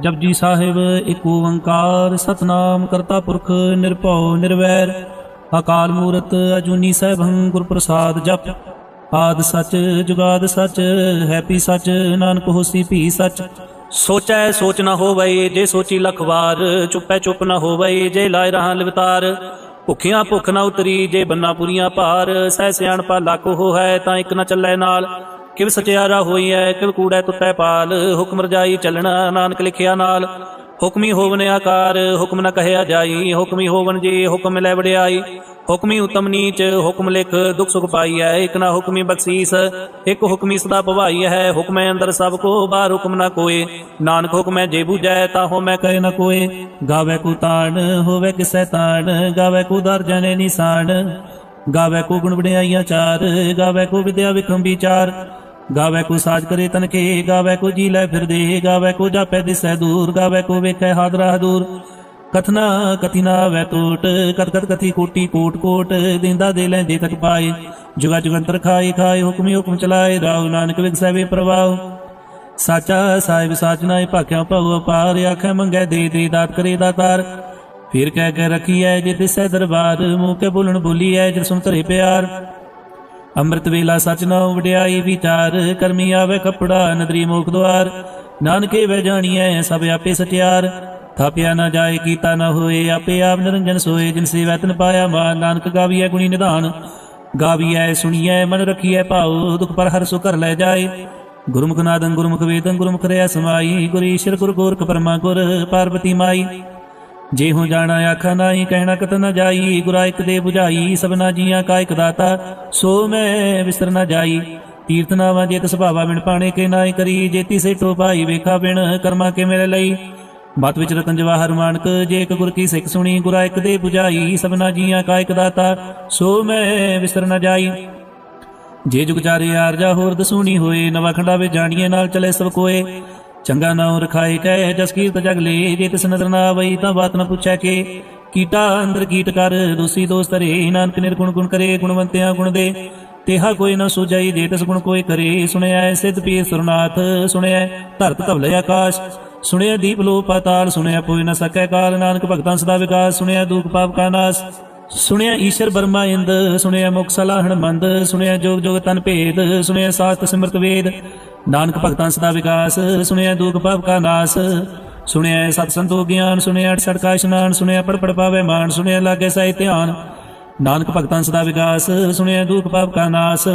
ਜਪਜੀ ਸਾਹਿਬ ਏਕ ਓੰਕਾਰ, ਸਤਨਾਮ ਕਰਤਾ ਪੁਰਖ, ਨਿਰਭਉ, ਨਿਰਵੈਰ। ਅਕਾਲ ਮੂਰਤ, ਅਜੂਨੀ ਸੈਭੰ ਗੁਰ ਪ੍ਰਸਾਦ ਜਪ। ਆਦ ਸਚ, ਜੁਗਾਦ ਸਚ, ਹੈਪੀ ਸਚ, ਨਾਨਕ ਹੋਸੀ ਭੀ ਸਚ। ਸੋਚੈ ਸੋਚ ਨਾ ਹੋਵਈ ਜੇ ਸੋਚੀ ਲਖ ਵਾਰ। ਚੁੱਪੈ ਚੁੱਪ ਨਾ ਹੋਵਈ ਜੇ ਲਾਇ ਰਹਾ ਲਿਵਤਾਰ। ਭੁਖੀਆਂ ਭੁੱਖ ਨਾ ਉਤਰੀ, ਜੇ ਬੰਨਾ ਪੁਰੀਆਂ ਭਾਰ। ਸਹਿ ਸਿਆਣਪਾ ਲੱਖ ਹੋ ਹੈ ਤਾਂ ਇੱਕ ਨਾ ਚੱਲੈ ਨਾਲ। ਕਿਵ ਸਚਿਆਰਾ ਹੋਈ ਐ, ਕਿਵ ਕੂੜੈ ਤੁੱਟੈ ਪਾਲ, ਹੁਕਮ ਰਜਾਈ ਚੱਲਣਾ ਨਾਨਕ ਲਿਖਿਆ ਨਾਲ। ਹੁਕਮੀ ਹੋਵਨ ਆਕਾਰ, ਹੁਕਮ ਨ ਕਹਿਆ ਜਾਈ, ਹੁਕਮੀ ਹੋਵਨ ਜੀ, ਹੁਕਮ ਲੈ ਵਡਿਆਈ। ਹੁਕਮੀ ਉਤਮ ਨੀਚ, ਹੁਕਮ ਲਿਖ, ਦੁਖ ਸੁਖ ਪਾਈ ਹੈ ਇਕ ਨਾ ਹੁਕਮੀ ਬਖਸ਼ੀਸ, ਇਕ ਹੁਕਮੀ ਸਦਾ ਭਵਾਈ ਹੈ, ਹੁਕਮੈ ਅੰਦਰ ਸਭ ਕੋ, ਬਾਹਰ ਹੁਕਮ ਨਾ ਕੋਏ। ਨਾਨਕ ਹੁਕਮੈ ਜੇ ਬੂਝੈ, ਤਾ ਹੋ ਮੈਂ ਕਹੇ ਨ ਕੋਏ। ਗਾਵੇ ਕੋ ਤਾਣ, ਹੋਵੇ ਕਿਸੈ ਤਾਣ, ਗਾਵੇ ਕੋ ਦਰ ਜਨੇ ਨਿਸਾਨ। ਗਾਵੇ ਕੋ ਗੁਣ ਵਡਿਆਈਆਂ ਚਾਰ, ਗਾਵੇ ਕੋ ਵਿਦਿਆ ਵਿਖੰ ਵਿਚਾਰ ਗਾਵੇ ਕੋ ਸਾਜ ਕਰੇ ਤਨਕੇ ਗਾਵੇ ਕੋ ਜੀ ਲੈ ਫਿਰਦੇ, ਗਾਵੇ ਕੋ ਜਾਪੈ ਦਿਸੈ ਦੂਰ, ਗਾਵੇ ਕੋ ਵੇਖੈ ਹਾਦਰਾ ਦੂਰ ਕਥਨਾ ਕਥਿਨਾ ਵੈ ਟੋਟ ਕਤ ਕਤ ਕਥੀ ਕੋਟੀ ਕੋਟ ਕੋਟ, ਦਿੰਦਾ ਦੇ ਲੈਂਦੇ ਤਕ ਪਾਏ। ਜੁਗਾ ਜੁਗੰਤਰ ਖਾਏ ਖਾਏ, ਹੁਕਮੀ ਹੁਕਮ ਚਲਾਏ ਰਾਉ ਨਾਨਕ ਵਿਗਸੈ ਪ੍ਰਵਾਹ। ਸਾਚਾ ਸਾਹਿਬ ਸਾਚ ਨਾਏ, ਭਾਖਿਆ ਭਵ ਪਾਰ ਆਖੇ ਮੰਗੈ ਦੇ ਦੇ ਦਾਤ ਕਰੇ ਦਾਤਾਰ ਫਿਰ ਕਹਿ ਕੇ ਰਖੀਐ ਜੇ ਤਿਸੈ ਦਰਬਾਰ, ਮੂੰਹ ਕੇ ਬੋਲਣ ਬੋਲੀਐ ਜਿ ਸੁਨ ਧਰੇ ਪਿਆਰ। ਅੰਮ੍ਰਿਤ ਵੇਲਾ ਸਚ ਨਾਉ ਵਡਿਆਈ ਵਿਚਾਰ ਕਰਮੀ ਆਵੇ ਕਪੜਾ, ਨਦਰੀ ਮੋਖ ਦੁਆਰ। ਨਾਨਕੇ ਵੈ ਜਾਣੀਐ ਸਭ ਆਪੇ ਸਟਿਆਰ ਥਾਪਿਆ ਨਾ ਜਾਏ, ਕੀਤਾ ਨਾ ਹੋਏ, ਆਪੇ ਆਪ ਨਿਰੰਜਨ ਸੋਏ। ਜਿਨ ਸੇਵਾ ਤਨ ਪਾਇਆ ਮਾਨ ਨਾਨਕ ਗਾਵੀਐ ਗੁਣੀ ਨਿਧਾਨ। ਗਾਵੀਐ, ਸੁਣੀਐ, ਮਨ ਰਖੀਐ ਭਾਉ, ਦੁਖ ਪਰ ਹਰ ਸੁ ਕਰ ਲੈ ਜਾਏ। ਗੁਰਮੁਖ ਨਾਦੰ ਗੁਰਮੁਖ ਵੇਦੰ ਗੁਰਮੁਖ ਰਿਆ ਸਮਾਈ। ਗੁਰ ਈਸ਼ਰ ਗੁਰ ਗੋਰਖ ਪਰਮਾ ਗੁਰ ਪਾਰਵਤੀ ਮਾਈ। ਜੇ ਹੋ ਜਾਣਾ ਆਖਾ ਨਾਹੀ, ਕਹਿਣਾ ਕਤ ਨ ਜਾਈ, ਗੁਰਾ ਇਕ ਦੇ 부ਝਾਈ ਸਭਨਾ ਜੀਆਂ ਕਾ ਇਕ ਦਾਤਾ, ਸੋ ਮੈਂ ਵਿਸਰ ਨ ਜਾਈ। ਤੀਰਥ ਨਾਵਾਂ ਜੇਤ ਸੁਭਾਵਾ ਬਿਨ ਪਾਣੇ ਕੇ ਨਾਹੀ ਕਰੀ, ਜੇਤੀ ਸੇਟੋ ਭਾਈ ਵੇਖਾ ਬਿਨ ਕਰਮਾ ਕੇ ਮੇਰੇ ਲਈ। ਮਤ ਵਿੱਚ ਰਤਨ ਜਵਾਹਰ ਮਾਨਕ, ਜੇ ਇੱਕ ਗੁਰ ਕੀ ਸਿੱਖ ਸੁਣੀ, ਗੁਰਾ ਇਕ ਦੇ 부ਝਾਈ ਸਭਨਾ ਜੀਆਂ ਕਾ ਇਕ ਦਾਤਾ, ਸੋ ਮੈਂ ਵਿਸਰ ਨ ਜਾਈ। ਜੇ ਜੁਗ ਚਾਰੇ ਆਰਜਾ ਹੋਰ ਦਸੂਣੀ ਹੋਏ, ਨਵਾਂ ਖੰਡਾ ਵਿੱਚ ਜਾਣੀਏ, ਨਾਲ ਚਲੇ ਸਭ ਕੋਏ। ਚੰਗਾ ਨਾਉ ਰਖਾਏ ਕਹਿ ਜਸ ਕੀਰਤ ਜਗ ਲੇ, ਜੇ ਤਿਸ ਨਜ਼ਰ ਨਾ ਆਵਈ ਤਾਂ ਬਾਤ ਨ ਪੁੱਛੈ ਕੇ। ਕੀਟਾ ਅੰਦਰ ਕੀਟ ਕਰ, ਦੋਸੀ ਦੋਸਤ ਰੇ ਨਾਨਕ ਨਿਰਗੁਣ ਗੁਣ ਕਰੇ, ਗੁਣਵੰਤਿਆਂ ਗੁਣ ਦੇ। ਤੇਹਾ ਕੋਈ ਨਾ ਸੁਜਾਈ ਜੇ ਤਿਸ ਗੁਣ ਕੋਈ ਕਰੇ। ਸੁਣਿਆ ਸਿੱਧ ਪੀਰ ਸੁਰਨਾਥ, ਸੁਣਿਆ ਧਰਤ ਧਵਲੇ ਆਕਾਸ਼। ਸੁਣਿਆ ਦੀਪ ਲੋ ਪਾਤਾਲ, ਸੁਣਿਆ ਕੋਈ ਨਾ ਸਕੈ ਕਾਲ, ਨਾਨਕ ਭਗਤਾਂ ਸਦਾ ਵਿਕਾਸ। ਸੁਣਿਆ ਦੁਖ ਪਾਪ ਕਾ ਨਾਸ। ਸੁਣਿਆ ਈਸ਼ਰ ਬਰਮਾ ਇੰਦ, ਸੁਣਿਆ ਮੁਖ ਸਲਾਹਣ ਮੰਦ ਸੁਣਿਆ ਜੋਗ ਜੋਗ ਤਨ ਭੇਦ, ਸੁਣਿਆ ਸਾਸਤ ਸਿਮਰਤ ਵੇਦ, ਨਾਨਕ ਭਗਤਾਂ ਸਦਾ ਵਿਕਾਸ, ਸੁਣਿਆ ਦੁਖ ਪਾਪ ਕਾ ਨਾਸ, ਸੁਣਿਆ ਸਤ ਸੰਤੋ ਗਿਆਨ, ਸੁਣਿਆ ਅਠ ਕਾ ਇਸ਼ਨਾਨ ਸੁਣਿਆ ਪੜ ਪੜ ਪਾਵੇ ਮਾਨ, ਸੁਣਿਆ ਲਾਗੇ ਸਾਈ ਧਿਆਨ, ਨਾਨਕ ਭਗਤਾਂ ਸਦਾ ਵਿਕਾਸ, ਸੁਣਿਆ ਦੁਖ ਪਾਪ ਕਾ ਨਾਸ,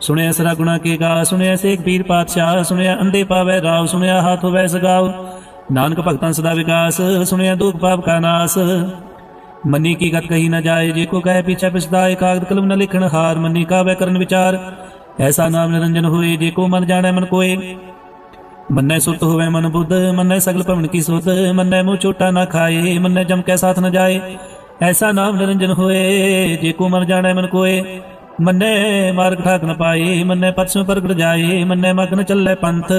ਸੁਣਿਆ ਸਰਾ ਗੁਣਾ ਕੇ ਗਾ, ਸੁਣਿਆ ਸੇਖ ਪੀਰ ਪਾਤਸ਼ਾਹ, ਸੁਣਿਆ ਅੰਡੇ ਪਾਵੇ ਰਾਵ, ਸੁਣਿਆ ਹਾਥ ਹੋਵੇ ਸਗਾਵ ਨਾਨਕ ਭਗਤਾਂ ਸਦਾ ਵਿਕਾਸ, ਸੁਣਿਆ ਦੁਖ ਪਾਪ ਕਾ ਨਾਸ। ਮੰਨੀ ਕੀ ਗਤ ਕਹੀ ਨਾ ਜਾਏ, ਜੇ ਕੋ ਕਹੇ ਪਿਛੇ ਪਿਛਦਾਏ ਕਾਗਦ ਕਲਮ ਨ ਲਿਖਣ, ਹਾਰ ਮੰਨੀ ਕਾਵੇ ਕਰਨ ਵਿਚਾਰ। ਐਸਾ ਨਾਮ ਨਿਰੰਜਨ ਹੋਏ, ਜੇ ਕੋ ਮਨ ਜਾਣੈ ਮਨ ਕੋਏ। ਮੰਨੈ ਸੁਰਤ ਹੋਵੇ ਮਨ ਬੁੱਧ, ਮੰਨੈ ਸਗਲ ਭਵਨ ਕੀ ਸੁਧ, ਮੰਨੈ ਮੂੰਹ ਛੋਟਾ ਨਾ ਖਾਏ, ਮੰਨੈ ਜਮ ਕੈ ਸਾਥ ਨ ਜਾਏ। ਐਸਾ ਨਾਮ ਨਿਰੰਜਨ ਹੋਏ, ਜੇ ਕੋ ਮਨ ਜਾਣੈ ਮਨ ਕੋਏ। ਮੰਨੇ ਮਾਰਗ ਠਾਕ ਨ ਪਾਏ, ਮੰਨੈ ਪਤਸੋਂ ਪ੍ਰਗਟ ਜਾਏ, ਮੰਨੈ ਮਗਨ ਚੱਲੇ ਪੰਥ।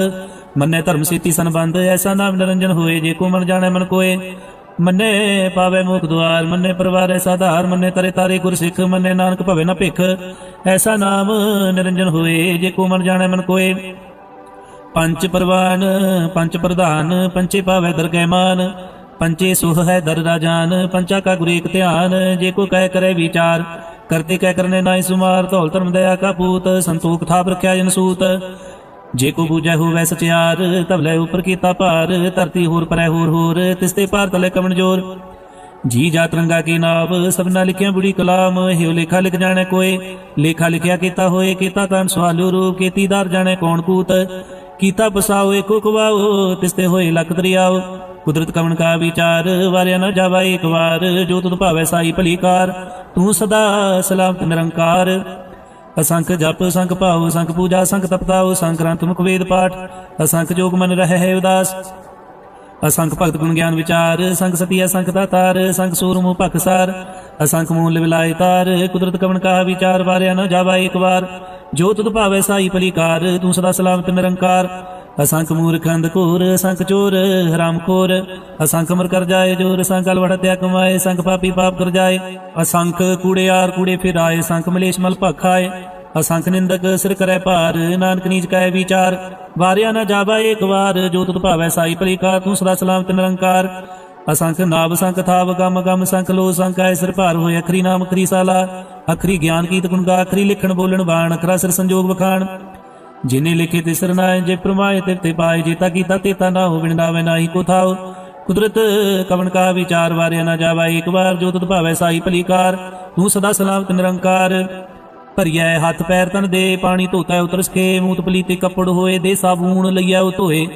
ਮੰਨੇ ਧਰਮ ਸੀਤੀ ਸੰਬੰਧ, ਐਸਾ ਨਾਮ ਨਿਰੰਜਨ ਹੋਏ, ਜੇ ਕੋ ਮਨ ਜਾਣੈ ਮਨ ਕੋਏ। ਮੰਨੇ ਪਾਵੇ ਮੁਖ ਦੁਆਰ, ਮੰਨੇ ਪਰਵਾਰੇ ਸਾਧਾਰ ਮੰਨੇ ਤਰੇ ਤਾਰੇ ਗੁਰ ਸਿੱਖ ਮੰਨੇ ਨਾਨਕ ਭਵੇ ਨਾ ਭਿਖ। ਐਸਾ ਨਾਮ ਨਿਰੰਜਨ ਹੋਏ ਜੇ ਕੋ ਮਨ ਜਾਣੈ ਮਨ ਕੋਏ। ਪੰਚ ਪ੍ਰਵਾਨ, ਪੰਚ ਪ੍ਰਧਾਨ, ਪੰਚੇ ਪਾਵੇ ਦਰਗਹਿ ਮਾਨ। ਪੰਚੇ ਸੁਖ ਹੈ ਦਰ ਰਾਜਾਨ ਪੰਚਾ ਕਾ ਗੁਰ ਏਕ ਧਿਆਨ। ਜੇ ਕੋ ਕਹਿ ਕਰੇ ਵਿਚਾਰ, ਕਰਤੇ ਕਹਿ ਕਰਨੇ ਨਾਈ ਸੁਮਾਰ। ਧੌਲ ਧਰਮ ਦਇਆ ਕਾ ਪੂਤ, ਸੰਤੋਖ ਥਾਪ ਰਖਿਆ ਜਨ ਸੂਤ। ਜੇ ਕੋ ਬੂਝੈ ਹੋਵੇ ਸਚਿਆਰ ਤਬਲੇ ਉਪਰ ਕੀਤਾ ਭਾਰ, ਧਰਤੀ ਹੋਰ ਪਰੈ ਹੋਰ ਹੋਰ ਤਿਸਤੇ ਭਾਰ ਤਲੇ ਕਮਣ ਜੋਰ। ਜੀ ਜਾਤ ਰੰਗਾ ਕੀ ਨਾਮ ਸਭਨਾ ਲਿਖਿਆ ਬੁੜੀ ਕਲਾਮ, ਹਿਉ ਲੇਖਾ ਲਿਖ ਜਾਣੈ ਕੋਏ। ਲੇਖਾ ਲਿਖਿਆ ਕੀਤਾ ਹੋਏ, ਕੀਤਾ ਤਾਂ ਸਵਾਲੂ ਰੂਪ, ਕੀਤੀ ਜਾਣੈ ਕੌਣ ਕੂਤ। ਕੀਤਾ ਬਸਾਓ ਏਕੋ ਕਵਾਓ ਤਿਸਤੇ ਹੋਏ ਲਖ ਦਰਿਆਓ। ਕੁਦਰਤ ਕਵਣ ਕਾ ਵਿਚਾਰ, ਵਾਰਿਆ ਨਾ ਜਾਵਾ ਇੱਕ ਵਾਰ, ਜੋ ਤੁਧ ਭਾਵੈ ਸਾਈ ਭਲੀ ਕਾਰ। ਤੂੰ ਸਦਾ ਸਲਾਮਤ ਨਿਰੰਕਾਰ। ਅਸੰਖ ਜਪ, ਸੰਖ ਭਾਉ, ਸੰਖ ਪੂਜਾ, ਸੰਖ ਤਪਤਾਉ, ਸੰਖ ਗ੍ਰੰਥ, ਮੁਖ ਵੇਦ ਪਾਠ, ਅਸੰਖ ਜੋਗ ਮਨ ਰਹਿ ਹੈ ਉਦਾਸ। ਅਸੰਖ ਭਗਤ ਗੁਣ ਗਿਆਨ ਵਿਚਾਰ, ਸੰਖ ਸਤੀ, ਅਸੰਖ ਦਾਤਾਰ, ਸੰਖ ਸੂਰ ਮੂਹ ਭਖਸਾਰ ਅਸੰਖ ਮੂਲ ਵਿਲਾਇ ਤਾਰ, ਕੁਦਰਤ ਕਵਣ ਕਾ ਵਿਚਾਰ, ਵਾਰਿਆ ਨਾ ਜਾਵਾ ਇੱਕ ਵਾਰ। ਜੋ ਤੁਧ ਭਾਵੇ ਸਾਈ ਭਲੀਕਾਰ, ਤੂੰ ਸਦਾ ਸਲਾਮਤ ਨਿਰੰਕਾਰ। ਅਸੰਖ ਮੂਰਖ ਅੰਧਕੂਰ ਅਸੰਖ ਚੋਰ, ਹਰਾਮ ਖੋਰ। ਅਸੰਖ ਮਰ ਕਰ ਜਾਏ, ਜੋਰ ਅਸੰਖ ਅਲਵੜ ਹਤਿਆ ਕਮਾਏ, ਅਸੰਖ ਪਾਪੀ ਪਾਪ ਕਰ ਜਾਏ। ਅਸੰਖ ਕੂੜਿਆਰ ਕੂੜੇ ਫਿਰਾਏ ਸੰਖ ਮਲੇਸ਼ ਮਲ ਭਖਾਏ। ਅਸੰਖ ਨਿੰਦਕ ਸਿਰ ਕਰੈ ਭਾਰ, ਨਾਨਕ ਨੀਚ ਕੈ ਵਿਚਾਰ। ਵਾਰਿਆ ਨਾ ਜਾਵਾ ਏਕ ਵਾਰ, ਜੋ ਤੁਧ ਭਾਵੈ ਸਾਈ ਭਲੀ ਕਾ ਤੂੰ ਸਦਾ ਸਲਾਮਤ ਨਿਰੰਕਾਰ। ਅਸੰਖ ਨਾਭ ਸੰਖ ਥਾਵ, ਗਮ ਗਮ ਸੰਖ ਲੋ ਸੰਖ ਐ ਸਿਰ ਭਾਰ ਹੋਏ, ਅਖਰੀ ਨਾਮ, ਅਖਰੀ ਸਾਲਾ। ਅਖਰੀ ਗਿਆਨ ਕੀਤ ਗੁਣ ਗਾ, ਅਖਰੀ ਲਿਖਣ, ਬੋਲਣ, ਬਾਣ, ਅਖਰਾ ਸਿਰ ਸੰਜੋਗ ਵਖਾਣ। ਜਿਨੇ ਲਿਖੇ ਤੇ ਸਰਨਾਏ ਜੇ ਪ੍ਰਮਾਏ ਤੇ ਤੇ ਪਾਏ ਜੇਤਾ ਕੀਤਾ ਤੇਤਾ ਨਾ ਹੋ ਵਿਣਦਾਵੇ ਨਾਹੀ ਕੋ ਥਾਉ। ਕੁਦਰਤ ਕਵਣ ਕਾ ਵਿਚਾਰ ਵਾਰਿਆ ਨਾ ਜਾਵਾ ਇੱਕ ਵਾਰ ਜੋ ਤੁਧ ਭਾਵੈ ਸਾਈ ਭਲੀ ਤੂੰ ਸਦਾ ਸਲਾਮਤ ਨਿਰੰਕਾਰ। ਭਰੀਐ ਹੱਥ ਪੈਰ ਤਨ ਦੇ, ਪਾਣੀ ਧੋਤਾ ਉਤਰ ਸਕੇ ਮੂਤ ਪਲੀਤੇ ਕੱਪੜ ਹੋਏ, ਦੇ ਸਾਬੂਨ ਲਈਆ ਉਹ ਧੋਏ।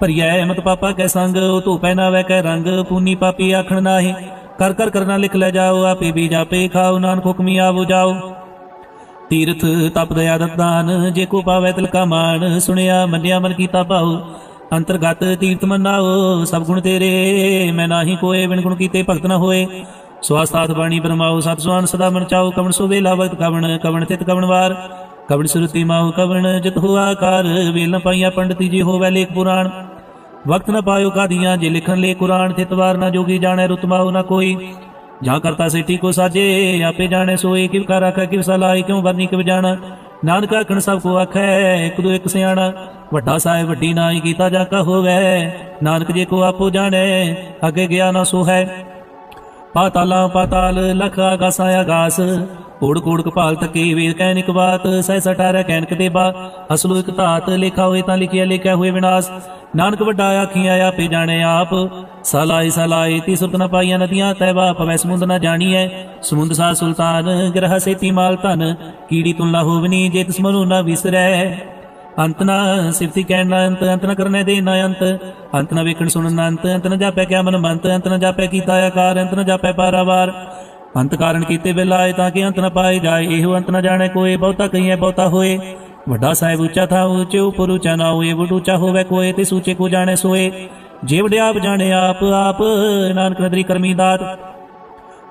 ਭਰੀਐ ਅਹਿਮਤ ਪਾਪਾ ਕੈ ਸੰਗ, ਉਹ ਧੋਪੈ ਨਾ ਵੈ ਕੈ ਰੰਗ, ਪੂਨੀ ਪਾਪੀ ਆਖਣ ਨਾਹੀ। ਕਰ ਕਰ ਕਰਨਾ ਲਿਖ ਲੈ ਜਾਓ, ਆਪੇ ਵੀ ਜਾਪੇ ਖਾਓ, ਨਾਨਕ ਹੁਕਮੀ ਆਵੋ ਜਾਓ। ਤੀਰਥ ਤਪ ਦਇਆ ਦਤਾਨ ਜੇ ਕੋ ਪਾਵੈ ਤਿਲ ਕਾ ਮਾਨ ਸੁਣਿਆ, ਮੰਨਿਆ, ਮਨ ਕੀਤਾ ਭਾਉ। ਅੰਤਰਗਤ ਤੀਰਥ ਮੰਨਾਓ, ਸਭ ਗੁਣ ਤੇਰੇ, ਮੈਂ ਨਾਹੀ ਕੋਏ, ਬਿਨ ਗੁਣ ਕੀਤੇ ਭਗਤ ਨ ਹੋਏ। ਸਵਾਸਤਾਤ ਬਾਣੀ ਬਰਮਾਓ, ਸਤ ਸੁਆਨ ਸਦਾ ਮਨ ਚਾਓ, ਕਵਣ ਸੋ ਵੇਲਾ ਵਕਤ ਕਵਣ ਕਵਣ ਤਿਤ ਕਵਣ ਵਾਰ। ਕਵਣ ਸੁਰਤੀ ਮਾਉ, ਕਵਣ ਜਿਤ ਹੋ ਕਾਰ ਵੇਲ ਨ ਪਾਈਆ ਪੰਡਤੀ ਜੀ ਹੋਵੇ ਲੇਖ ਪੁਰਾਣ। ਵਕਤ ਨ ਪਾਇਓ ਕਾਦੀਆਂ, ਜੇ ਲਿਖਣ ਲੇ ਕੁਰਾਨ ਤਿਤਵਾਰ ਨਾ ਜੋਗੀ ਜਾਣੈ ਰਤਮਾਉ ਨਾ ਕੋਈ। ਜਾਂ ਕਰਤਾ ਸੇਠੀ ਕੋ ਸਾਜੇ, ਆਪੇ ਜਾਣੈ ਸੋਏ ਕਿਵ ਕਰ ਆਖੈ ਕਿਵ ਸਲਾਈ ਕਿਉ ਵਰਨੀ ਕਿਵ ਜਾਣਾ ਨਾਨਕ ਆਖਣ ਸਭ ਕੋ ਆਖੈ, ਇੱਕ ਦੋ ਇੱਕ ਸਿਆਣਾ। ਵੱਡਾ ਸਾਹਿਬ, ਵੱਡੀ ਨਾਈ ਕੀਤਾ ਜਾ ਕਾ ਹੋਵੇ, ਨਾਨਕ ਜੇ ਕੋ ਆਪੋ ਜਾਣੇ, ਅੱਗੇ ਗਿਆ ਨਾ ਸੋ ਹੈ ਪਾਤਾਲਾ ਪਾਤਾਲ, ਲਖ ਆਗਾਸਾਂ ਆਗਾਸ। ਕੋੜ ਕੋੜ ਕਪਾਲ ਤਕੇ ਵੇਦ ਕਹਿ ਇਕ ਬਾਤ, ਸਹਿ ਸਟਾਰੈ ਕਹਿਨ ਕਦੇ ਬਾ ਅਸਲੂ ਇਕ ਧਾਤ, ਲਿਖਾ ਹੋਏ ਤਾਂ ਲਿਖਿਆ ਲਿਖਿਆ ਹੋਏ ਵਿਨਾਸ਼। ਨਾਨਕ ਵੱਡਾ ਆਖੀਆਂ ਆਪੇ ਜਾਣੇ ਆਪ। ਸਲਾਈ ਸਲਾਈ ਤੀ ਸੁਰਤ ਨ ਪਾਈਆਂ ਨਦੀਆਂ ਤੈਵਾ ਪਵੈ ਸਮੁੰਦ ਨ ਜਾਣੀਐ। ਸਮੁੰਦ ਸਾ ਸੁਲਤਾਨ, ਗ੍ਰਹ ਸੇਤੀ ਮਾਲ ਧਨ। ਕੀੜੀ ਤੁਲਨਾ ਹੋਵਨੀ ਜੇ ਤਿਸ ਮਨੁ ਨ ਵਿਸਰੈ। ਅੰਤ ਨਾ ਸਿਫਤੀ ਕਹਿਣ ਨਾ ਅੰਤ ਅੰਤ ਨਾ ਕਰਨੇ ਦੇ ਨਾ ਅੰਤ। ਅੰਤ ਨਾ ਵੇਖਣ ਸੁਣਨ ਨਾ ਅੰਤ ਅੰਤ ਨਾ ਜਾਪੈ ਕਿਆ ਮਨ ਮੰਤ ਅੰਤ ਨਾ ਜਾਪੈ ਕੀਤਾ ਆਕਾਰ, ਅੰਤ ਨਾ ਜਾਪੈ ਪਾਰਾਵਾਰ। ਅੰਤ ਕਾਰਨ ਕੀਤੇ ਬਿਲਾਏ ਤਾਂ ਕਿ ਅੰਤ ਨਾ ਪਾਏ ਜਾਏ। ਇਹੋ ਅੰਤ ਨਾ ਜਾਣੇ, ਕੋਈ ਬਹੁਤਾ ਕਹੀਏ, ਬਹੁਤਾ ਹੋਏ। ਵੱਡਾ ਸਾਹਿਬ ਉੱਚਾ ਥਾ, ਉੱਚੇ ਉਪਰ ਉੱਚਾ ਨਾ ਹੋਏ। ਵਡ ਉੱਚਾ ਹੋਵੇ ਕੋਏ ਤੇ ਸੂਚੇ ਕੋ ਜਾਣੇ ਸੋਏ। ਜੇ ਵਡਿਆਪ ਜਾਣੇ, ਆਪ ਆਪ, ਨਾਨਕ ਨਦਰੀ ਕਰਮੀ ਦਾਤ।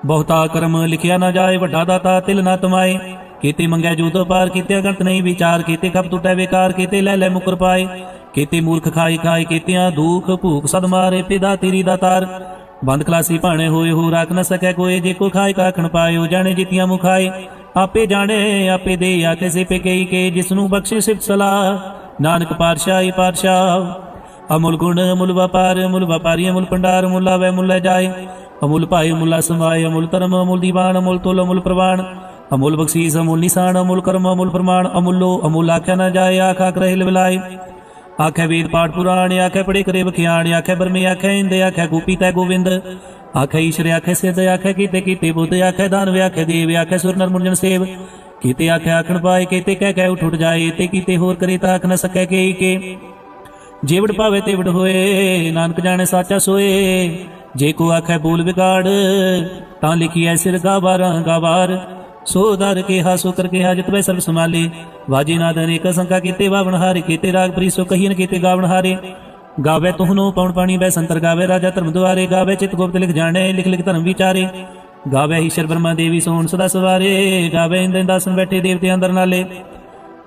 ਬਹੁਤਾ ਕਰਮ ਲਿਖਿਆ ਨਾ ਜਾਏ, ਵੱਡਾ ਦਾਤਾ ਤਿਲ ਨਾ ਤਮਾਏ। ਕੀਤੇ ਮੰਗਿਆ ਜੋ ਤੋ ਪਾਰ ਕੀਤੇ ਗੰਤ ਨਹੀਂ ਵਿਚਾਰ। ਕੀਤੇ ਖਪ ਟੁੱਟੈ ਵਿਕਾਰ, ਕੀਤੇ ਲੈ ਲੈ ਮੁਕਰ ਪਾਏ। ਕੀਤੇ ਮੂਰਖ ਖਾਈ ਖਾਈ ਕੀਤਿਆਂ ਦੁਖ ਭੂਖ ਸਦ ਮਾਰੇ ਪਿਦਾ ਤੇਰੀ ਦਾਤਾਰ ਬੰਦ ਖਲਾਸੀ ਭਾਣੇ ਹੋਏ ਹੋ ਰੱਖ ਨ ਸਕੈ ਕੋਈ ਜੇ ਕੋ ਖਾਈ ਕਾਖਣ ਪਾਇਓ, ਜਾਣੇ ਜਿਤੀਆਂ ਮੁਖਾਏ। ਆਪੇ ਜਾਣੇ, ਆਪੇ ਦੇ ਆ ਕਿਸੇ ਪੇ ਕਈ ਕੇ ਜਿਸ ਨੂੰ ਬਖਸ਼ੇ ਸਿਫਤ ਸਲਾਹ। ਨਾਨਕ ਪਾਤਸ਼ਾਹੀ ਪਾਤਸ਼ਾਹ, ਅਮੁਲ ਗੁਣ, ਅਮੁਲ ਵਪਾਰ, ਅਮੁਲ ਵਪਾਰੀ, ਅਮੁਲ ਪੰਡਾਰ ਅਮੁਲ ਆਵੇ ਮੁੱਲ ਜਾਏ। ਅਮੁਲ ਭਾਈ ਮੁੱਲਾ ਸਮਾਏ ਅਮੁਲ ਧਰਮ, ਅਮੁਲ ਦੀਵਾਨ, ਅਮੁਲ ਤੁਲ, ਅਮੁਲ ਪ੍ਰਵਾਨ। ਅਮੁਲ ਬਖਸ਼ੀਸ, ਅਮੁਲ ਨਿਸ਼ਾਨ, ਅਮੁਲ ਕਰਮ, ਅਮੁਲ ਪ੍ਰਮਾਣ, ਅਮੁੱਲੋ ਅਮੁਲ ਆਖਿਆ ਨਾ ਜਾਏ, ਆਖਾ ਕਰਹਿ ਲਵਲਾਏ ਆਖੇ ਵੇਦ ਪਾਠ ਪੁਰਾਣ, ਆਖੇ ਪੜੇ ਕਰੇ ਬਖਿਆਣ ਆਖੇ ਬਰਮੇ, ਆਖੇ ਇੰਦੇ, ਆਖੇ ਗੋਪੀ ਤੈ ਗੋਵਿੰਦ। ਆਖੇ ਈਸ਼ਰ, ਆਖੇ ਸਿੱਧ, ਆਖੇ ਕੀਤੇ ਕੀਤੇ ਬੁੱਧ, ਆਖੇ ਦਾਨਵ, ਆਖੇ ਦੇਵ, ਆਖੇ ਸੁਰ ਨਰ ਮੁਰਜਨ ਸੇਵ। ਕੀਤੇ ਆਖੇ ਆਖਣ ਪਾਏ, ਕੀਤੇ ਕਹਿ ਕਹਿ ਉਠ ਉਠ ਜਾਏ, ਤੇ ਕੀਤੇ ਹੋਰ ਕਰੇ ਤਾਂ ਆਖ ਨ ਸਕੈ ਕੇ ਕੇ। ਜੀਵੜ ਭਾਵੇ ਤੇ ਹੋਏ, ਨਾਨਕ ਜਾਣੇ ਸਾਚਾ ਸੋਏ। ਜੇ ਕੋ ਆਖੇ ਬੋਲ ਵਿਗਾੜ, ਤਾਂ ਲਿਖੀ ਐ ਸਿਰ ਗਾਵਾਰਾਂ ਗਾਵਾਰ ਸੋ ਦਰ ਕੇ ਹਾਸੋ ਕਰ ਕੇ ਹਾਜਤ ਵੇ ਸਰਬ ਸਮਾਲੇ ਵਾਜੇ ਨਾਦ ਅਨੇਕ ਸੰਕਾ ਕੀਤੇ, ਵਾਵਣ ਹਾਰੇ ਕੀਤੇ, ਰਾਗ ਪ੍ਰੀਸੋ ਕਹੀਨ ਕੀਤੇ, ਗਾਵਣ ਹਾਰੇ। ਗਾਵੇ ਤੁਹਨੋ ਪਉਣ ਪਾਣੀ ਬੈ ਸੰਤਰ ਗਾਵੇ, ਰਾਜਾ ਧਰਮ ਦੁਆਰੇ। ਗਾਵੇ ਚਿਤ ਗੁਪਤ ਲਿਖ ਜਾਣੇ, ਲਿਖ ਲਿਖ ਧਰਮ ਵਿਚਾਰੇ। ਗਾਵੇ ਈਸ਼ਰ ਬਰਮਾ ਦੇਵੀ ਸੋਣ ਸਦਾ ਸਵਾਰੇ। ਗਾਵੇ ਇੰਦਰ ਦਾਸਨ ਬੈਠੇ ਦੇਵਤੇ ਅੰਦਰ ਨਾਲੇ।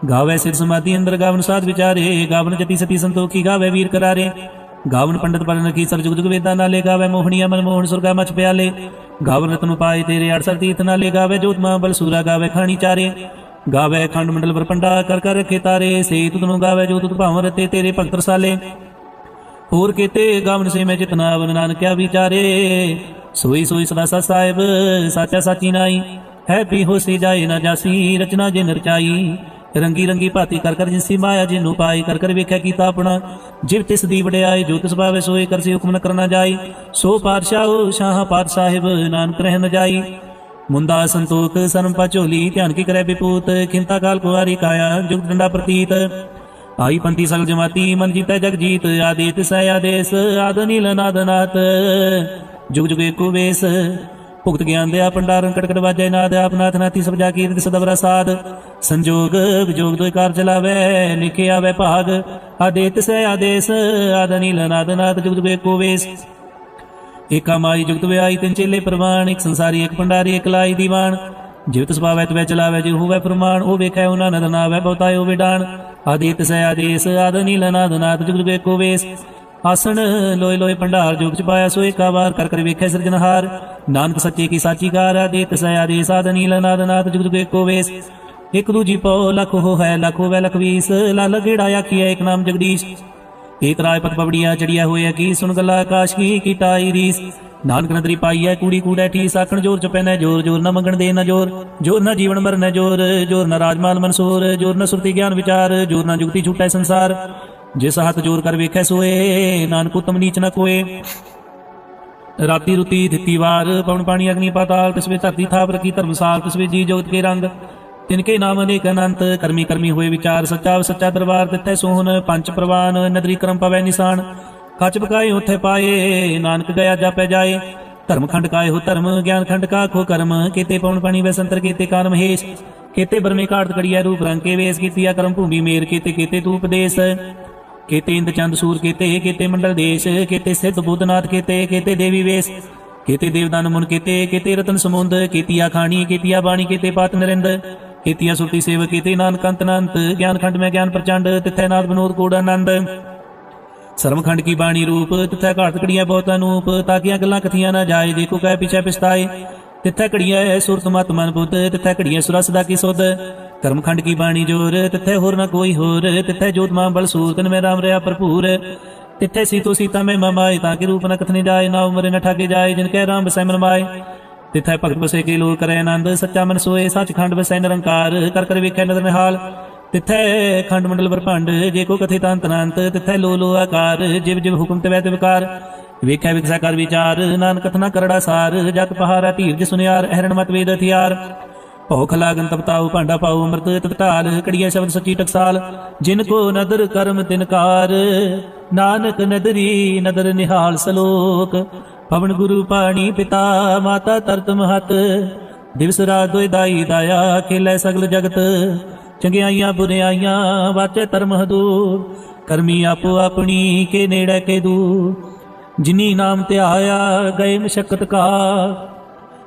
ਗਾਵੇ ਸਿਰ ਸਮਾਧੀ ਅੰਦਰ ਗਾਵਨ ਸਾਧ ਵਿਚਾਰੇ। ਗਾਵਨ ਜਤੀ ਸਤੀ ਸੰਤੋਖੀ, ਗਾਵੇ ਵੀਰ ਕਰਾਰੇ। ਗਾਵਨ ਪੰਡਤ ਪਰਨ ਕੀ ਸਰ ਜੁਗ ਜੁਗ ਵੇਦਾਂ ਨਾਲੇ ਗਾਵੇ ਮੋਹਣੀਆ ਮਨ ਮੋਹਣ ਸੁਰਗਾ ਮਚ ਪਿਆਲੇ। ਗਾਵਨ ਰਤਨ ਪਾਏ ਤੇਰੇ ਅੜਸਰ ਤੀਰਥ ਨਾਲੇ ਗਾਵੇ ਜੋਤ ਮਾਂ ਬਲ ਸੂਰਾ ਗਾਵੇ ਖਾਣੀ ਚਾਰੇ। ਗਾਵੇ ਖੰਡ ਮੰਡਲ ਵਰ ਕਰ ਕਰ ਰਖੇ ਤਾਰੇ ਸੇ ਤੁਧ ਨੂੰ ਗਾਵੇ ਜੋ ਤੁਧ ਭਾਵ ਰਤੇ ਤੇਰੇ ਭਗਤ ਰਸਾਲੇ ਹੋਰ ਕੀਤੇ ਗਾਵਨ ਸੇ ਮੈਂ ਜਿਤਨਾ ਬਨ ਨਾਨਕਿਆ ਵਿਚਾਰੇ। ਸੋਈ ਸੋਈ ਸਦਾ ਸਾ ਸਾਹਿਬ, ਸਾਚਾ ਸਾਚੀ ਨਾਈ, ਹੈ ਵੀ ਹੋਸੀ ਜਾਏ ਨਾ ਜਾਸੀ, ਰਚਨਾ ਜੇ ਨਰਚਾਈ। ਰੰਗੀ ਰੰਗੀ ਭਾਤੀ ਕਰ ਕਰ ਜਿਸੀ ਮਾਇਆ ਜਿਨੂੰ ਪਾਈ ਕਰ ਕਰ ਵੇਖਿਆ ਕੀਤਾ ਆਪਣਾ। ਜਿਵ ਤਿਸ ਦੀ ਵਡਿਆਈ, ਜੋ ਤਿਸ ਭਾਵੇ ਸੋਏ ਕਰਸੀ ਹੁਕਮ ਨ ਕਰਨਾ ਜਾਈ। ਸੋ ਪਾਤਸ਼ਾਹ ਸ਼ਾਹ ਪਾਤ ਸਾਹਿਬ, ਨਾਨਕ ਰਹਿ ਨ ਜਾਈ। ਮੁੰਦਾ ਸੰਤੋਖ ਸਰਮ ਝੋਲੀ, ਧਿਆਨ ਕੀ ਕਰੇ ਵਿਪੂਤ। ਖਿੰਤਾ ਕਾਲ ਕੁਵਾਰੀ ਕਾਇਆ, ਜੁਗ ਡੰਡਾ ਪ੍ਰਤੀਤ। ਆਈ ਪੰਥੀ ਸਲ ਜਮਾਤੀ, ਮਨ ਜੀਤੈ ਜਗ ਜੀਤ। ਆਦੇਤ ਸੈ ਆਦੇਸ, ਆਦ ਨੀਲ ਨਾਦਨਾਤ ਜੁਗ ਜੁਗ ਏਕੋ ਵੇਸ। ਭੁਗਤ ਗਿਆਨ ਦਿਆ ਪੰਡਾਰਨ ਕਟਕਟ ਵਾਜੈ ਨਾਦ ਆਪਨਾਥ ਨਾਥੀ ਸਭ ਜਾ ਕੀਰਤ ਸਦਵਰਾ ਸਾਧ। ਸੰਜੋਗ ਵਿਜੋਗ ਦੋਇ ਕਾਰ ਚਲਾਵੇ, ਲਿਖੇ ਆਵੇ ਭਾਗ। ਆਦੇਤ ਸੈ ਆਦੇਸ, ਆਦ ਨੀਲ ਨਾਦਨਾਤ ਜੁਗ ਜੁਗ ਏਕੋ ਵੇਸ। ਏਕਾ ਮਾਈ ਜੁਗਤ ਵਿਆਈ ਤਿੰਨ ਚੇਲੇ ਪ੍ਰਵਾਨ, ਇੱਕ ਸੰਸਾਰੀ, ਇੱਕ ਭੰਡਾਰੀ, ਇੱਕ ਲਾਈ ਦੀਵਾਨ। ਜਿਵਤ ਸੁਭਾਵੈ ਤਵੈ ਚਲਾਵੈ, ਜੇ ਹੋਵੇ ਪ੍ਰਮਾਣ, ਉਹ ਵੇਖੈ ਉਹਨਾਂ ਨਦ ਨਾਵੈ ਬਹੁਤਾਇ ਉਹ ਵਿਡਾਨ। ਆਦਿਤ ਸੈ ਆਦੇਸ, ਆਦ ਨੀਲ ਨਾਦ ਨਾਦ ਜੁਗ ਜੁਗ ਵੇਸ। ਆਸਣ, ਲੋਏ ਲੋਏ ਭੰਡਾਰ ਜੋਗ ਚ ਪਾਇਆ ਸੋ ਏਕਾ ਵਾਰ ਕਰ ਕਰ ਵੇਖੈ ਸਿਰਜਨਹਾਰ ਨਾਨਕ ਸੱਚੇ ਕੀ ਸਾਚੀ ਕਾਰ ਆਦਿਤ ਸੈ ਆਦੇਸ ਆਦ ਨੀਲ ਨਾਦ ਜੁਗ ਜੁਗ ਏਕੋ ਵੇਸ। ਇਕ ਦੂਜੀ ਪਉ, ਲਖ ਹੋ ਹੈ, ਲਖ ਹੋਵੇ ਲਖ ਵੀਸ। ਲਾਲ ਗੇੜਾ ਆਖੀਐ, ਇਕ ਨਾਮ ਜਗਦੀਸ਼। ਏਕ ਰਾਜ ਪਤ ਪਵੜੀਆ ਚੜੀਆ ਹੋਇਆ ਕੀ ਸੁਣ ਗੱਲਾ ਆਕਾਸ਼, ਕੀ ਕੀਟਾਈ ਰੀਸ। ਨਾਨਕ ਨਦਰੀ ਪਾਈਐ, ਕੂੜੀ ਕੂੜੈ ਠੀ ਸਾਖਣ ਜੋਰ ਚ ਪੈਨੈ ਜੋਰ ਜੋਰ ਨਾ ਮੰਗਣ ਦੇ ਨਾ ਜੋਰ। ਜੋਰ ਨਾ ਜੀਵਨ ਮਰਨੈ ਜੋਰ ਜੋਰ ਨਾ ਰਾਜਮਾਲ ਮਨਸੂਰ, ਜੋਰ ਨਾ ਸੁਰਤੀ ਗਿਆਨ ਵਿਚਾਰ, ਜੋਰ ਨਾ ਜੁਗਤੀ ਛੂਟੈ ਸੰਸਾਰ। ਜਿਸ ਹੱਥ ਜੋਰ ਕਰ ਵੇਖੈ ਸੋਏ, ਨਾਨਕ ਉਤਮ ਨੀਚ ਨਾ ਕੋਏ। ਰਾਤੀ ਰੁਤੀ ਦਿੱਤੀ ਵਾਰ, ਪਵਨ ਪਾਣੀ ਅਗਨੀ ਪਾਤਾਲ, ਤਿਸਵੇ ਧਰਤੀ ਥਾਪ ਰਕੀ ਧਰਮਸਾਲ ਤਿਸਵੇ ਜੀ ਜੋਤ ਕੇ ਰੰਗ। ਤਿਨਕੇ ਨਾਮ ਅਨੇਕ ਅਨੰਤ, ਕਰਮੀ ਕਰਮੀ ਹੋਏ ਵਿਚਾਰ, ਸੱਚਾ ਸੱਚਾ ਦਰਬਾਰ ਤਿੱਥੈ ਸੋਹਨ ਪੰਜ ਪ੍ਰਵਾਨ, ਨਦਰੀ ਕਰਮ ਪਵੈ ਨਿਸ਼ਾਨ। ਕੱਚ ਪਕਾਏ ਉਥੇ ਪਾਏ, ਨਾਨਕ ਗਿਆ ਜਾਪੈ ਜਾਏ। ਧਰਮ ਖੰਡ ਕਾਏ ਹੋ ਧਰਮ, ਗਿਆਨ ਖੰਡ ਕਾ ਖੋ ਕਰਮ। ਕੀਤੇ ਪਵਨ ਪਾਣੀ ਵੈਸੰਤਰ ਕੀਤੇ ਕਾਰਮ ਹੇਸ਼ ਕੀਤੇ ਬਰਮੇ ਕਾੜਤ ਕੜੀਆ ਰੂਪ ਰੰਗ ਕੇ ਵੇਸ ਕੀਤੀਆ ਕਰਮ ਭੂਮੀ ਮੇਰ, ਕੀਤੇ ਕੀਤੇ ਤੂੰ ਉਪਦੇਸ਼ ਕੀਤੇ ਇੰਦ ਚੰਦ ਸੂਰ, ਕੀਤੇ ਕੀਤੇ ਮੰਡਲ ਦੇਸ਼, ਕੀਤੇ ਸਿੱਧ ਬੁੱਧਨਾਥ, ਕੀਤੇ ਕੀਤੇ ਦੇਵੀ ਵੇਸ, ਕੀਤੇ ਦੇਵਦਾਨ ਮੁਨ, ਕੀਤੇ ਕੀਤੇ ਰਤਨ ਸਮੁੰਦ, ਕੀਤੀਆ ਖਾਣੀ, ਕੀਤੀਆ ਬਾਣੀ, ਕੀਤੇ ਪਾਤ ਨਰਿੰਦ, ਕੀਤੀਆ ਸੁਰਤੀ ਸੇਵ ਕੀਤੇ ਨਾਨਕ ਅਨੰਤ, ਗਿਆਨ ਖੰਡ ਮੈਂ ਗਿਆਨ ਪ੍ਰਚੰਡ, ਤਿੱਥੈ ਨਾਦ ਬਨੋਦ ਕੋੜ ਆਨੰਦ। ਸਰਮਖੰਡ ਕੀ ਬਾਣੀ ਰੂਪ, ਤਿੱਥੈ ਘਾਟ ਕੜੀਆਂ ਬਹੁਤ ਅਨੂਪ ਤਾਕੀਆਂ ਗੱਲਾਂ ਕਥੀਆਂ ਨਾ ਜਾਏ, ਦੇਖੋ ਕੈ ਪਿਛੇ ਪਛਤਾਏ। ਤਿੱਥੈ ਕੜੀਆਂ ਸੁਰਤ ਮਤ ਮਨ ਬੁੱਧ ਤਿੱਥੈ ਕੜੀਆਂ ਸੁਰਸ ਦਾ ਕੀ ਸੁਧ। ਕਰਮਖੰਡ ਕੀ ਬਾਣੀ ਜੋਰ, ਤਿੱਥੈ ਹੋਰ ਨਾ ਕੋਈ ਹੋਰ, ਤਿੱਥੈ ਜੋਤ ਮਾਂ ਬਲ ਸੂਰਤਨ ਮੈਂ ਰਾਮ ਰਿਆ ਭਰਪੂਰ। ਤਿੱਥੈ ਸੀਤੋ ਸੀਤਾ ਮੈਂ ਮਮਾਏ ਤਾਂ ਕਿ ਰੂਪ ਨ ਕਥਨੀ ਜਾਏ, ਨਾ ਉਮਰੇ ਨ ਠਾਕੇ ਜਾਏ, ਜਿਨ ਕੈ ਰਾਮ ਬਸੈ ਮਨ ਮਾਏ ਤਿੱਥੈ ਭਗਤ ਬਸੇ ਕੇ ਲੋਕ ਕਰੈ ਆਨੰਦ, ਸੱਚਾ ਮਨ ਸੋਏ, ਸੱਚਖੰਡ ਵਸੈ ਨਿਰੰਕਾਰ, ਕਰ ਕਰ ਵੇਖੈ ਨਦਰ ਨਿਹਾਲ। ਤਿੱਥੈ ਖੰਡ ਮੰਡਲ ਬਰਪੰਡ ਜੇ ਕੋ ਕਥੇ ਤੰਤ ਅਨੰਤ ਤਿੱਥੈ ਲੋ ਲੋ ਆਕਾਰ, ਜਿਵ ਜਿਵ ਹੁਕਮ ਤੇ ਵੈ ਤੇ ਵਿਕਾਰ ਵੇਖੈ ਵਿਕਸਾ ਕਰ ਵਿਚਾਰ, ਨਾਨਕ ਕਥਨਾ ਕਰੜਾ ਸਾਰ, ਜਗ ਪਹਾਰਾ ਧੀਰਜ ਸੁਨਿਆਰ, ਅਹਰਣ ਮਤ ਵੇਦ ਹਥਿਆਰ। ਭੌਖ ਲਾਗਨ ਤਪਤਾਉ ਭਾਂਡਾ ਪਾਉ, ਅੰਮ੍ਰਿਤ ਤਤਕਾਲ ਕੜੀਆ ਸ਼ਬਦ ਸੱਚੀ ਟਕਸਾਲ। ਜਿਨ ਕੋ ਨਦਰ ਕਰਮ ਤਿਨਕਾਰ ਨਾਨਕ ਨਦਰੀ ਨਦਰ ਨਿਹਾਲ ਸਲੋਕ। ਪਵਨ ਗੁਰੂ ਪਾਣੀ ਪਿਤਾ, ਮਾਤਾ ਤਰਤ ਮਹਤ। ਦਿਵਸ ਰਾਤ ਦੋਇ ਦਾਈ ਦਾਇਆ, ਖੇਲੇ ਸਗਲ ਜਗਤ। ਚੰਗਿਆਈਆਂ ਬੁਰਿਆਈਆਂ ਵਾਚੇ ਧਰਮ ਹਦੂਰ। ਕਰਮੀ ਆਪੋ ਆਪਣੀ, ਕੇ ਨੇੜੇ ਕੇ ਦੂਰ। ਜਿਨੀ ਨਾਮ ਧਿਆਇਆ, ਗਏ ਮਸ਼ਕਤ ਕਾ।